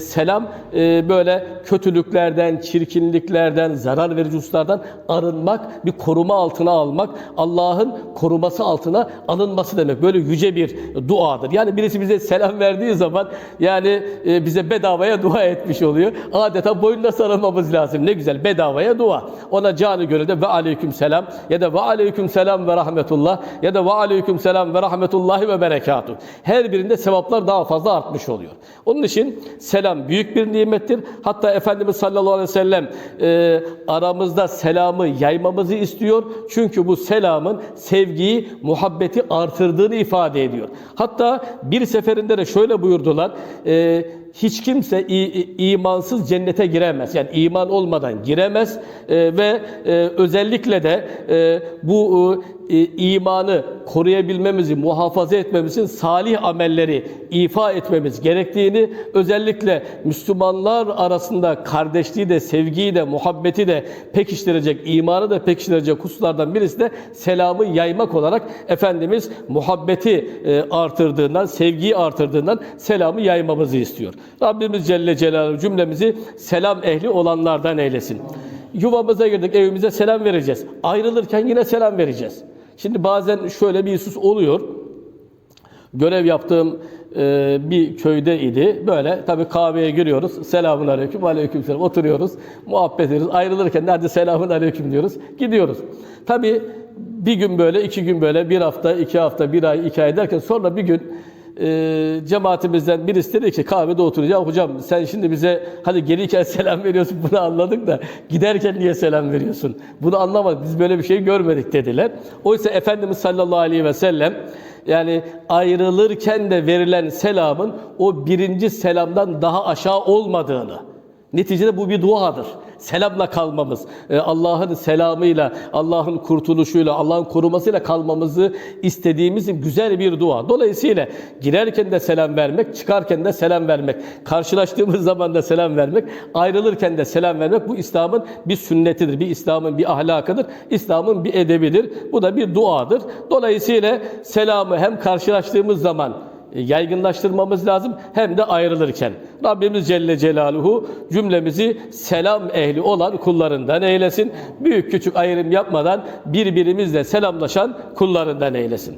Selam e, böyle kötülüklerden, çirkinliklerden, zarar verici hususlardan arınmak, bir koruma altına almak, Allah'ın koruması altına alınması demek. Böyle yüce bir duadır. Yani birisi bize selam verdiği zaman yani e, bize bedavaya dua etmiş oluyor. Adeta boynuna sarılmamız lazım. Ne güzel bedavaya dua. Ona canı gönülde ve aleyküm selam ya da ve aleyküm selam ve rahmetullah ya da ve aleyküm selam ve rahmetullahi ve berekatuhu. Her birinde sevaplar daha fazla artmış oluyor. Onun için selam büyük bir nimettir. Hatta Efendimiz sallallahu aleyhi ve sellem e, aramızda selamı yaymamızı istiyor. Çünkü bu selamın sevgiyi, muhabbeti artırdığını ifade ediyor. Hatta bir seferinde de şöyle buyurdular. E, hiç kimse imansız cennete giremez. Yani iman olmadan giremez E, ve e, özellikle de e, bu e, imanı koruyabilmemizi, muhafaza etmemizin salih amelleri ifa etmemiz gerektiğini, özellikle Müslümanlar arasında kardeşliği de, sevgiyi de, muhabbeti de pekiştirecek, imanı da pekiştirecek hususlardan birisi de selamı yaymak olarak Efendimiz muhabbeti e, artırdığından, sevgiyi artırdığından selamı yaymamızı istiyor. Rabbimiz Celle Celaluhu cümlemizi selam ehli olanlardan eylesin. Yuvamıza girdik, evimize selam vereceğiz. Ayrılırken yine selam vereceğiz. Şimdi bazen şöyle bir husus oluyor. Görev yaptığım e, bir köyde idi. Böyle tabii kahveye giriyoruz. Selamun aleyküm, aleyküm selam. Oturuyoruz, muhabbet ediyoruz. Ayrılırken nerede selamun aleyküm diyoruz. Gidiyoruz. Tabii bir gün böyle, iki gün böyle, bir hafta, iki hafta, bir ay, iki ay derken sonra bir gün e, cemaatimizden birisi dedi ki kahvede oturacağım. Hocam sen şimdi bize hadi gelirken selam veriyorsun bunu anladık da giderken niye selam veriyorsun? Bunu anlamadık. Biz böyle bir şey görmedik dediler. Oysa Efendimiz sallallahu aleyhi ve sellem yani ayrılırken de verilen selamın o birinci selamdan daha aşağı olmadığını Neticede bu bir duadır. Selamla kalmamız, e, Allah'ın selamıyla, Allah'ın kurtuluşuyla, Allah'ın korumasıyla kalmamızı istediğimiz güzel bir dua. Dolayısıyla girerken de selam vermek, çıkarken de selam vermek, karşılaştığımız zaman da selam vermek, ayrılırken de selam vermek bu İslam'ın bir sünnetidir, bir İslam'ın bir ahlakıdır, İslam'ın bir edebidir. Bu da bir duadır. Dolayısıyla selamı hem karşılaştığımız zaman yaygınlaştırmamız lazım hem de ayrılırken. Rabbimiz Celle Celaluhu cümlemizi selam ehli olan kullarından eylesin. Büyük küçük ayrım yapmadan birbirimizle selamlaşan kullarından eylesin.